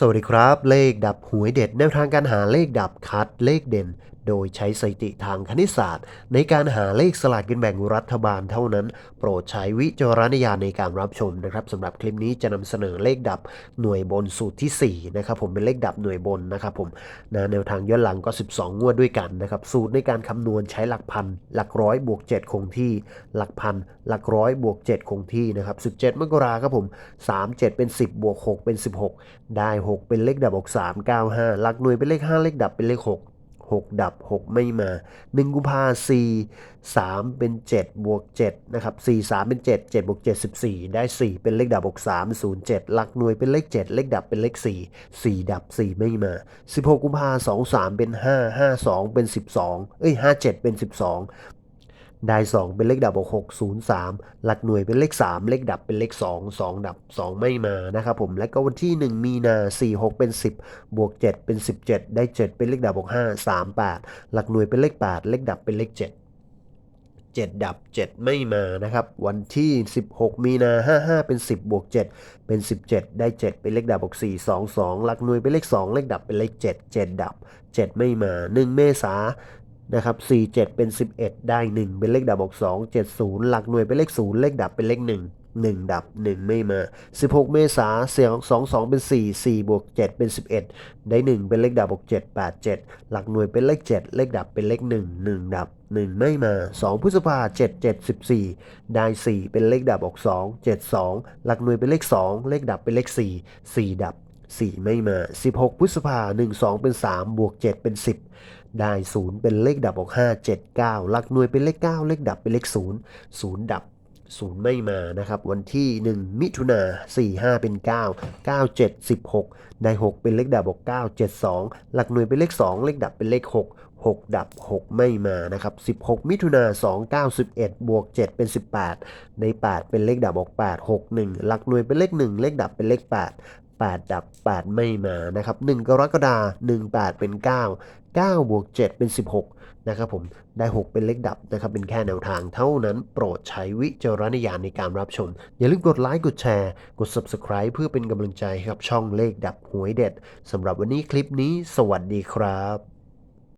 สวัสดีครับ เลขดับหวยเด็ดแนวทางการหาเลขดับคัดเลขเด่น โดยใช้สถิติทางคณิตศาสตร์ ในการหาเลขสลากกินแบ่งรัฐบาลเท่านั้น โปรดใช้วิจารณญาณในการรับชมนะครับสำหรับคลิปนี้จะนำเสนอเลขดับหน่วยบนสูตรทีสี่4นะครับผมเป็นเลขดับหน่วยบนนะครับผมนะแนวทางย้อนหลังก็ 12 งวดด้วยกันนะครับสูตรในการคำนวณใช้หลักพัน หลักร้อยบวก 7 คงที่ หลักพัน หลักร้อยบวก 7 คงที่นะครับ17มกราครับผม 3 7 เป็น 10 บวก 6 เป็น 16 ได้ 6 เป็นเลขดับบวก3 9 5 หลักหน่วยเป็นเลข 5 เลขดับเป็นเลข 6 6 ดับ 6 ไม่มา 1 กุมภา4 3 เป็น 7 บวก 7 นะครับ 4 3 เป็น 7 7 บวก 7 14 ได้ 4 เป็นเลขดับบวก3 0 7 หลักหน่วยเป็นเลข 7 เลขดับเป็นเลข 4 4 ดับ 4 ไม่มา 16 กุมภา2 3 เป็น 5 5 2 เป็น 12 เอ้ย 5 7 เป็น 12 ได้2เป็นเลขดับบวก6 0 3 หลักหน่วยเป็นเลข 3 เลขดับเป็นเลข 2 2 ดับ 2 ไม่มานะครับผมและก็วันที่ 1 มีนา 4 6 เป็น 10 บวก 7 เป็น 17 ได้ 7 เป็นเลขดับบวก5 3 8 หลักหน่วยเป็นเลข 8 เลขดับเป็นเลข 7 7 ดับ 7 ไม่มานะครับ วันที่ 16 มีนา 55 เป็น 10 บวก 7 เป็น 17 ได้ 7 เป็นเลขดับบวก4 2 2 หลักหน่วยเป็นเลข 2 เลขดับเป็นเลข 7 7 ดับ 7 ไม่มา 1 เมษา นะครับ4 7 เป็น 11 ได้ 1 เป็นเลขดับบวก2 7 0 หลักหน่วยเป็นเลข 0 เลขดับเป็นเลข 1 1 ดับ 1 ไม่มา 16 เมษาเสียง2 2 เป็น 4 4 บวก 7 เป็น 11 ได้ 1 เป็นเลขดับบวก7 8 7 หลักหน่วยเป็นเลข 7 เลขดับเป็นเลข 1 1 ดับ 1 ไม่มา 2 พฤษภา7 7 14 ได้ 4 เป็นเลขดับบวก2 7 2 หลักหน่วยเป็นเลข 2 เลขดับเป็นเลข 4 4 ดับ 4 ไม่มา 16 พฤษภา1 2 เป็น 3 บวก 7 เป็น 10 ได้0เป็นเลขดับบวก5 7 9 หลักหน่วยเป็นเลข 9 เลขดับเป็นเลข0 0ดับ0ไม่มานะครับ วันที่ 1 มิถุนา4 5 เป็น 9 9 7 16 ได้ 6 เป็นเลขดับบวก9 7 2 หลักหน่วยเป็นเลข 2 เลขดับเป็นเลข 6 6 ดับ 6 ไม่มานะครับ 16 มิถุนา2 9 11 บวก 7 เป็น 18 ใน 8 เป็นเลขดับบวก8 6 1 หลักหน่วยเป็นเลข 1 เลขดับเป็นเลข 8 8 ดับ 8 ไม่มานะครับ1กรกฎาคม1 8 เป็น 9 9บวก7เป็น 16นะครับผมได้ 6 เป็นเลขดับนะครับเป็นแค่แนวทางเท่านั้นโปรดใช้วิจารณญาณในการรับชม อย่าลืมกดไลค์กดแชร์กด Subscribe เพื่อเป็นกำลังใจให้กับช่องเลขดับหวยเด็ดสำหรับวันนี้คลิปนี้ สวัสดีครับ